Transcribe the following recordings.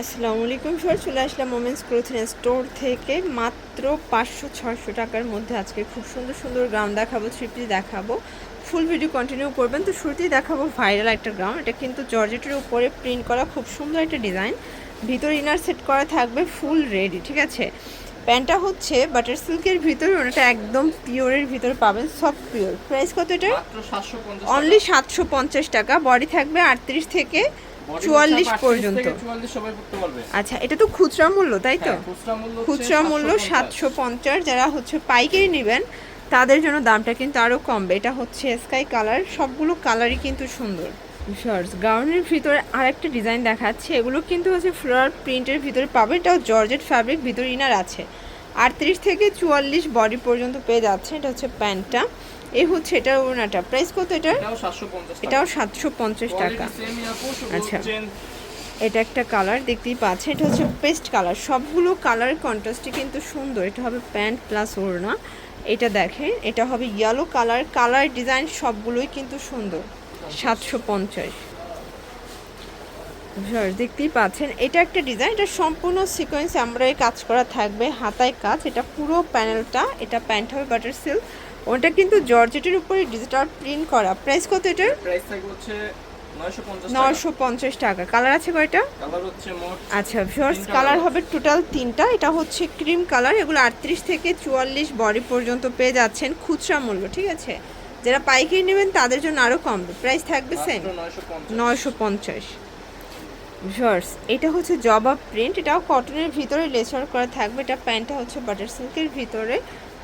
আসসালামু আলাইকুম স্যার চলে আসলাম মোমেন্টস ক্লোথিং স্টোর থেকে। মাত্র পাঁচশো ছয়শো টাকার মধ্যে আজকে খুব সুন্দর সুন্দর গ্রাউন্ড দেখাবো থ্রিপি দেখাবো। ফুল ভিডিও কন্টিনিউ করবেন। তো শুরুতেই দেখাবো ভাইরাল একটা গ্রাউন্ড এটা কিন্তু জর্জেটের উপরে প্রিন্ট করা খুব সুন্দর একটা ডিজাইন ভিতর ইনার সেট করা থাকবে ফুল রেডি ঠিক আছে? প্যান্টটা হচ্ছে বাটার সিল্কের ভিতরে ওটা একদম পিওরের ভিতরে পাবেন সব পিওর প্রাইস কত এটা মাত্র 750 অনলি সাতশো পঞ্চাশ টাকা। বডি থাকবে আটত্রিশ থেকে চুয়াল্লিশ পর্যন্ত। থেকে 44 সবাই পড়তে পারবে। আচ্ছা এটা তো খুচরা মূল্য তাই তো? হ্যাঁ, খুচরা মূল্য হচ্ছে খুচরা মূল্য 750 সাতশো পঞ্চাশ যারা হচ্ছে পাইকারি নেবেন তাদের জন্য দামটা কিন্তু আরও কমবে। এটা হচ্ছে স্কাই কালার সবগুলো কালারই কিন্তু সুন্দর। শর্টস গাউনের ভিতরে আরেকটা ডিজাইন দেখাচ্ছে এগুলো কিন্তু হচ্ছে ফ্লোরার প্রিন্টের ভিতরে পাবে এটাও জর্জেট ফ্যাব্রিক ভিতরে ইনার আছে। আটত্রিশ থেকে চুয়াল্লিশ বডি পর্যন্ত পেয়ে যাচ্ছে এটা হচ্ছে প্যান্টটা। এই হচ্ছে এটা ওনাটা। প্রাইস কত এটার? এটাও 750 এটাও সাতশো পঞ্চাশ টাকা। আচ্ছা। এটা একটা কালার দেখতেই পাচ্ছেন। এটা হচ্ছে পেস্ট কালার সবগুলো কালার কন্ট্রাস্টই কিন্তু সুন্দর। এটা হবে প্যান্ট প্লাস ওড়না। এটা দেখেন এটা হবে ইয়েলো কালার কালার ডিজাইন সবগুলোই কিন্তু সুন্দর। সাতশো পঞ্চাশ। দেখতেই পাচ্ছেন। এটা একটা ডিজাইন এটা সম্পূর্ণ সিকোয়েন্স আমরা কাজ করা থাকবে হাতায় কাজ। এটা পুরো প্যানেলটা এটা প্যান্ট হবে বাটার সিল্ক ওটা কিন্তু জর্জেটের উপরে ডিজিটাল প্রিন্ট করা। প্রাইস কত এটার? প্রাইস থাকবে হচ্ছে 950 টাকা। নশো পঞ্চাশ টাকা। কালার আছে কয়টা? কালার হচ্ছে মোট আচ্ছা ভিউয়ার্স কালার হবে টোটাল তিনটা। এটা হচ্ছে ক্রিম কালার। এগুলো আটত্রিশ থেকে চুয়াল্লিশ বডি পর্যন্ত পেয়ে যাচ্ছেন খুচরা মূল্য ঠিক আছে? যারা পাইকারি নেবেন তাদের জন্য আরও কমবে প্রাইস থাকবে সেম মাত্র 950 নয়শো পঞ্চাশ। ভিউয়ার্স এটা হচ্ছে জবা প্রিন্ট এটাও কটনের ভিতরে লেচার করা থাকবে। এটা প্যান্টটা হচ্ছে বাটার সিল্কের ভিতরে।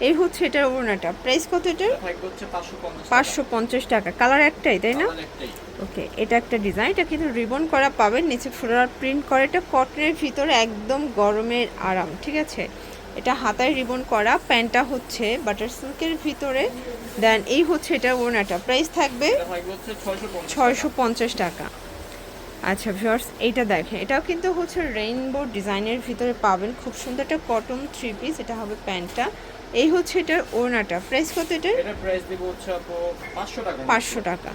এই হচ্ছে এটার ওড়নাটা। প্রাইস কত এটার? এটা হচ্ছে 550 পাঁচশো পঞ্চাশ টাকা। কালার একটাই তাই না? ওকে এটা একটা ডিজাইন এটা কিন্তু রিবন করা পাবেন নিচে ফ্লোরাল প্রিন্ট করা। এটা কটনের ভিতরে একদম গরমের আরাম ঠিক আছে? এটা হাতায় রিবন করা প্যান্টটা হচ্ছে বাটার সিল্কের ভিতরে। দেন এই হচ্ছে এটা ওনাটা প্রাইস থাকবে এটা থাকবে হচ্ছে 650 ছয়শো পঞ্চাশ টাকা। আচ্ছা ভিউয়ার্স এইটা দেখেন। এটাও কিন্তু হচ্ছে রেইনবো ডিজাইনের ভিতরে পাবেন। খুব সুন্দর একটা কটন থ্রি পিস এটা হবে প্যান্টটা। এই হচ্ছে এটার ওড়নাটা। প্রাইস কত এটার? এটা প্রাইস দিব হচ্ছে আপু 500 টাকা। পাঁচশো টাকা।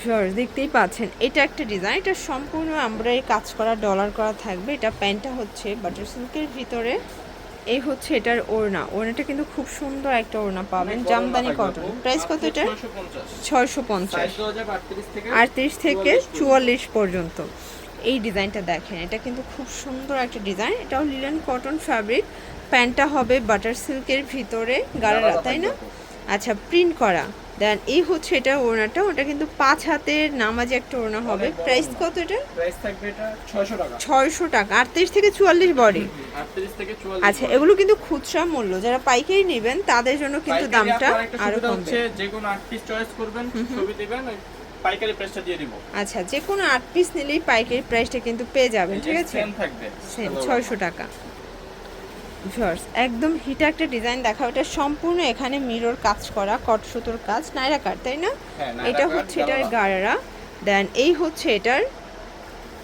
ভিউয়ার্স দেখতেই পাচ্ছেন এটা একটা ডিজাইন এটা সম্পূর্ণ আমরা এই কাজ করা ডলার করা থাকবে। এটা প্যান্টটা হচ্ছে বাটার সিল্কের ভিতরে। এই হচ্ছে এটার ওড়না। ওড়নাটা কিন্তু খুব সুন্দর একটা ওড়না পাবেন জামদানি কটন প্রাইস কত এটা 650 ছয়শো পঞ্চাশ। সাইজ 2038 থেকে আটত্রিশ থেকে 44 চুয়াল্লিশ পর্যন্ত। এই ডিজাইনটা দেখেন এটা কিন্তু খুব সুন্দর একটা ডিজাইন এটাও লিলেন কটন ফ্যাব্রিক প্যান্টটা হবে বাটার সিল্কের ভিতরে গাড়ারা তাই না? আচ্ছা প্রিন্ট করা। দেন এই হচ্ছে এটা ওড়নাটা ওটা কিন্তু পাঁচ হাতের নামাজে একটা ওড়না হবে। প্রাইস ওড়না। কত এটা? প্রাইস থাকবে এটা 600 টাকা। ছয়শো টাকা। আটত্রিশ থেকে চুয়াল্লিশ বডি। 38 থেকে 44 আচ্ছা এগুলো কিন্তু খুচরা মূল্য। যারা পাইকারি নেবেন তাদের জন্য কিন্তু দামটা আরও কমবে। হচ্ছে যে কোনো পিস চয়েস করবেন ছবি দিবেন পাইকারি প্রাইসটা দিয়ে দিব। আচ্ছা যে কোনো আট পিস নিলেই পাইকারি প্রাইসটা কিন্তু পেয়ে যাবেন ঠিক আছে? সেম থাকবে। সেম ছয়শো টাকা। ভিউয়ার্স একদম হিটা একটা ডিজাইন দেখা ওটা সম্পূর্ণ এখানে মিরর কাজ করা কট সুতোর কাজ নাইরা কাট তাই না? হ্যাঁ, এটা হচ্ছে এটার। গাড়ারা। দেন এই হচ্ছে এটার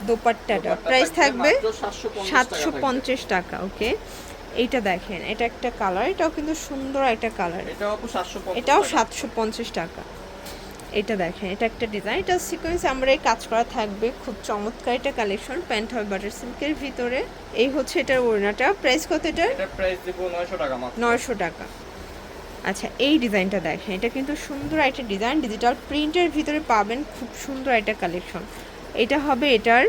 দোপাট্টাটা। প্রাইস থাকবে সাতশো পঞ্চাশ টাকা ওকে এইটা দেখেন এটা একটা কালার এটাও কিন্তু সুন্দর একটা কালার এটাও আপু 750 এটাও টাকা। সাতশো পঞ্চাশ টাকা। এটা দেখেন এটা একটা ডিজাইন এটা সিকোয়েন্স আমরা এই কাজ করা থাকবে খুব চমৎকার এটা কালেকশন প্যান্ট হবে বাটার সিল্কের ভিতরে। এই হচ্ছে এটার ওড়নাটা। প্রাইস কত এটার এটা প্রাইস দিব 900 টাকা মাত্র। নয়শো টাকা। আচ্ছা এই ডিজাইনটা দেখেন এটা কিন্তু সুন্দর একটা ডিজাইন ডিজিটাল প্রিন্টের ভিতরে পাবেন খুব সুন্দর একটা কালেকশন এটা হবে এটার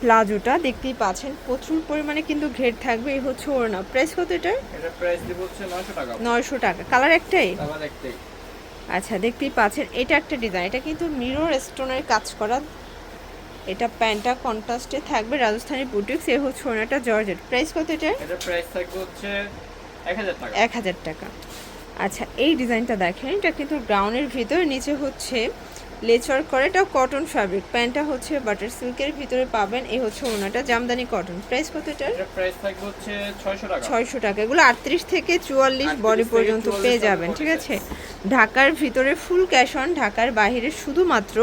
প্লাজোটা দেখতেই পাচ্ছেন প্রচুর পরিমাণে কিন্তু ঘের থাকবে এই হচ্ছে ওড়না। প্রাইস কত এটার? এটা প্রাইস দিব হচ্ছে 900 টাকা। নয়শো টাকা। কালার একটাই? আবার একটাই। আচ্ছা দেখতেই পাচ্ছেন এটা একটা ডিজাইন এটা কিন্তু মিরর স্টোনের কাজ করা। এটা প্যান্টটা কন্ট্রাস্টে থাকবে রাজস্থানি বুটিক্স এর হচ্ছে ওনাটা জর্জেট প্রাইস কত এটা এটা প্রাইস থাকবে হচ্ছে 1000 টাকা। এক হাজার টাকা। আচ্ছা এই ডিজাইনটা দেখেন এটা কিন্তু গ্রাউন্ডের ভিতরে নিচে হচ্ছে লেচার করে এটা কটন ফ্যাব্রিক প্যান্টটা হচ্ছে বাটার সিল্কের ভিতরে পাবেন এই হচ্ছে ওনাটা জামদানি কটন। প্রাইস কত এটার? এটা প্রাইস থাকবে হচ্ছে 600 টাকা। ছয়শো টাকা। এগুলো আটত্রিশ থেকে 44 বডি পর্যন্ত পেয়ে যাবেন ঠিক আছে? ঢাকার ভিতরে ফুল ক্যাশ অন ঢাকার বাইরে শুধুমাত্র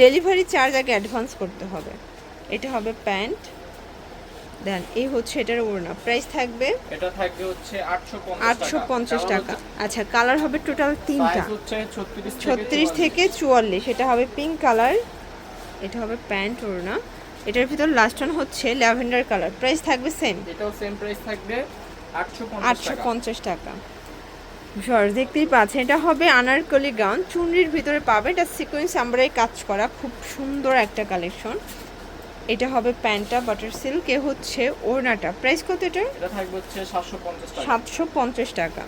ডেলিভারি চার্জ আগে অ্যাডভান্স করতে হবে। এটা হবে প্যান্ট। দেন এই হচ্ছে এটার ওড়না। প্রাইস থাকবে এটা থাকবে হচ্ছে 850 টাকা। আটশো পঞ্চাশ টাকা। আচ্ছা কালার হবে টোটাল তিনটা। হচ্ছে 36 থেকে ছত্রিশ থেকে চুয়াল্লিশ। এটা হবে পিঙ্ক কালার এটা হবে প্যান্ট ওড়না। এটার ভিতর লাস্ট ওয়ান হচ্ছে ল্যাভেন্ডার কালার প্রাইস থাকবে সেম এটাও সেম প্রাইস থাকবে আটশো আটশো পঞ্চাশ টাকা। সর দেখতেই পাচ্ছেন এটা হবে আনারকলি গাউন চুনরির ভিতরে পাবে এটা সিকোয়েন্স আমরাই কাজ করা। খুব সুন্দর একটা কালেকশন এটা হবে প্যান্টটা বাটার সিল্ক এ হচ্ছে ওড়নাটা। প্রাইস কত এটা থাকবে হচ্ছে সাতশো পঞ্চাশ টাকা।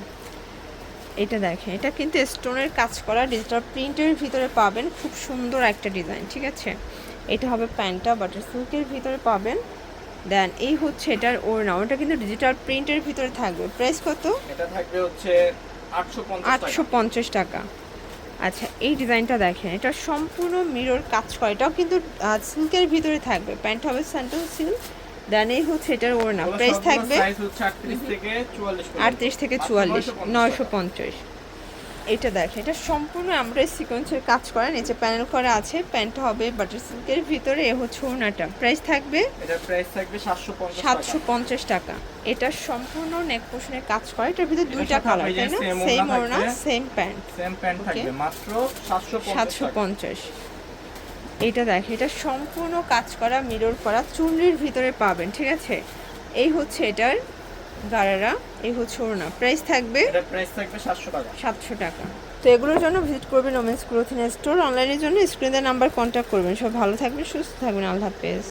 এটা দেখেন এটা কিন্তু স্টোনের কাজ করা ডিজিটাল প্রিন্টের ভিতরে পাবেন খুব সুন্দর একটা ডিজাইন ঠিক আছে? এটা হবে প্যান্টটা বাটার সিল্কের ভিতরে পাবেন। দেন এই হচ্ছে এটার ওড়না ওটা কিন্তু ডিজিটাল প্রিন্টের ভিতরে থাকবে। প্রাইস কত? এটা থাকবে হচ্ছে আটশো পঞ্চাশ টাকা। আচ্ছা এই ডিজাইনটা দেখেন এটা সম্পূর্ণ মিরর কাজ করা। এটাও কিন্তু সিল্কের ভিতরে থাকবে। প্যান্ট হবে স্যান্ডেল সিল্ক দেন এই হচ্ছে এটার ওড়না। প্রাইস থাকবে আটত্রিশ থেকে চুয়াল্লিশ নয়শো পঞ্চাশ। এটা দেখেন এটা সম্পূর্ণ আমরা সিকোয়েন্সের কাজ করা নিচে প্যানেল করা আছে প্যান্ট হবে বাটার সিল্কের ভিতরে এ হচ্ছে ওড়নাটা প্রাইস থাকবে? এটার প্রাইস থাকবে সাতশো পঞ্চাশ সাতশো পঞ্চাশ টাকা। এটা সম্পূর্ণ নেক পোষণের কাজ করা এটার ভিতরে দুইটা কালার তাই না? সেম ওড়না সেম প্যান্ট সেম প্যান্ট থাকবে মাত্র সাতশো সাতশো পঞ্চাশ। এটা দেখ এটা সম্পূর্ণ কাজ করা মিরর করা চুনরির ভিতরে পাবেন ঠিক আছে? এই হচ্ছে এটার গারারা এই হচ্ছে ওড়না। প্রাইস থাকবে প্রাইস থাকবে সাতশো টাকা। সাতশো টাকা। তো এগুলোর জন্য ভিজিট করবেন ওমেন্স ক্লোথিং স্টোর অনলাইনের জন্য স্ক্রিনের নাম্বার কন্ট্যাক্ট করবেন। সব ভালো থাকবেন সুস্থ থাকবেন। আল্লাহ হাফেজ।